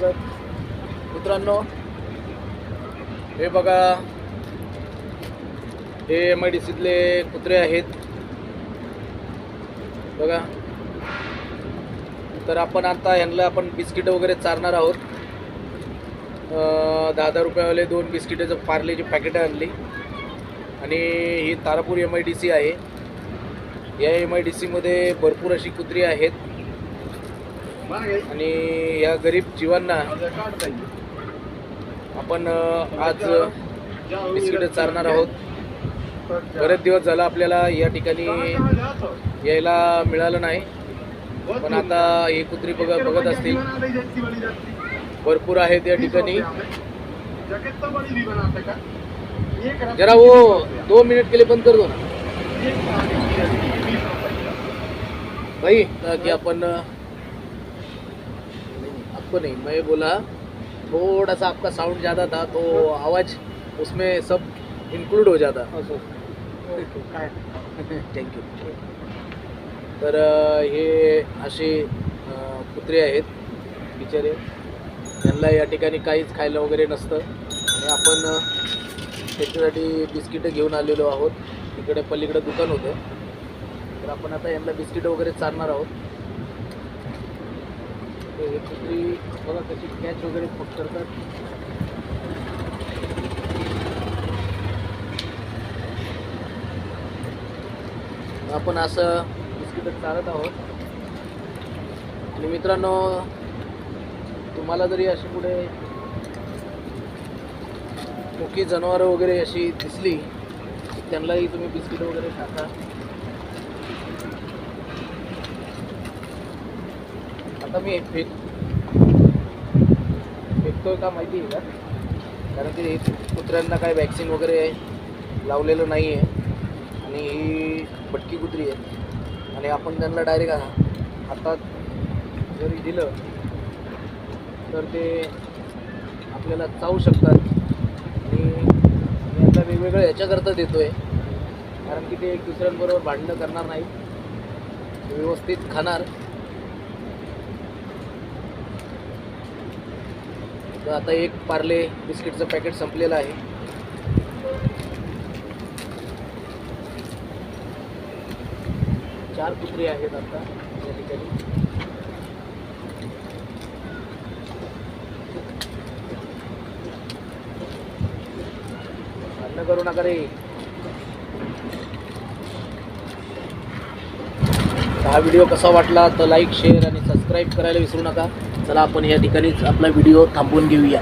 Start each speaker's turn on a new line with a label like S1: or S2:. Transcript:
S1: तर मित्रांनो हे बघा. हे एम आय डी सीतले कुत्रे आहेत. बघा. तर आपण आता ह्यांना आपण बिस्किट वगैरे चारणार आहोत. दहा दहा रुपयावाले दोन बिस्किटाचं पार्लेची पॅकेटं आणली. आणि ही Tarapur M I D C आहे. या एम आय डी सीमध्ये भरपूर अशी कुत्री आहेत. आणि या गरीब जीवांना आपण आज बिस्किट चारणार आहोत. बरेच दिवस झाला आपल्याला या ठिकाणी यायला मिळालं नाही. पण आता हे कुत्री बघ बघत असतील. भरपूर आहेत या ठिकाणी. जरा वो दो मिनिट के लिए बंद कर दो भाई ताकि आपण आपको नहीं। मैं बोला थोड़ा सा आपका साउंड ज़्यादा था तो आवाज़ उसमें सब इंक्लूड हो जाता। थँक्यू तर हे असे कुत्रे आहेत बिचारे। त्यांना या ठिकाणी काहीच खायला वगैरे नसतं. आणि आपण त्याच्यासाठी बिस्किटं घेऊन आलेलो आहोत. तिकडे पलीकडे दुकान होतं. तर आपण आता यांना बिस्किटं वगैरे चालणार आहोत. तर हे बघा कशी कॅच वगैरे पकडतात आपण असं बिस्किटं चालत आहोत. आणि मित्रांनो तुम्हाला जरी अशी कुठे मुकी जनावरं वगैरे अशी दिसली त्यांनाही तुम्ही बिस्किट वगैरे टाका आता मी एक फेक फेकतोय का माहिती आहे का? कारण की कुत्र्यांना काय वॅक्सिन वगैरे लावलेलं नाही आहे आणि ही भटकी कुत्री आहे. आणि आपण त्यांना डायरेक्ट हातात जरी दिलं तर ते आपल्याला चावू शकतात. आणि मी आता वेगवेगळं याच्याकरता देतो आहे कारण की ते एक दुसऱ्यांबरोबर भांडणं करणार नाही. व्यवस्थित खाणार. तर आता एक पार्ले बिस्किटचं पॅकेट संपलेलं आहे. चार कुत्रे आहेत आता या ठिकाणी. भांडणं करू नका रे. हा व्हिडिओ कसा वाटला तर लाईक शेअर आणि सबस्क्राईब करायला विसरू नका. चला आपण या ठिकाणीच आपला व्हिडिओ थांबवून घेऊया.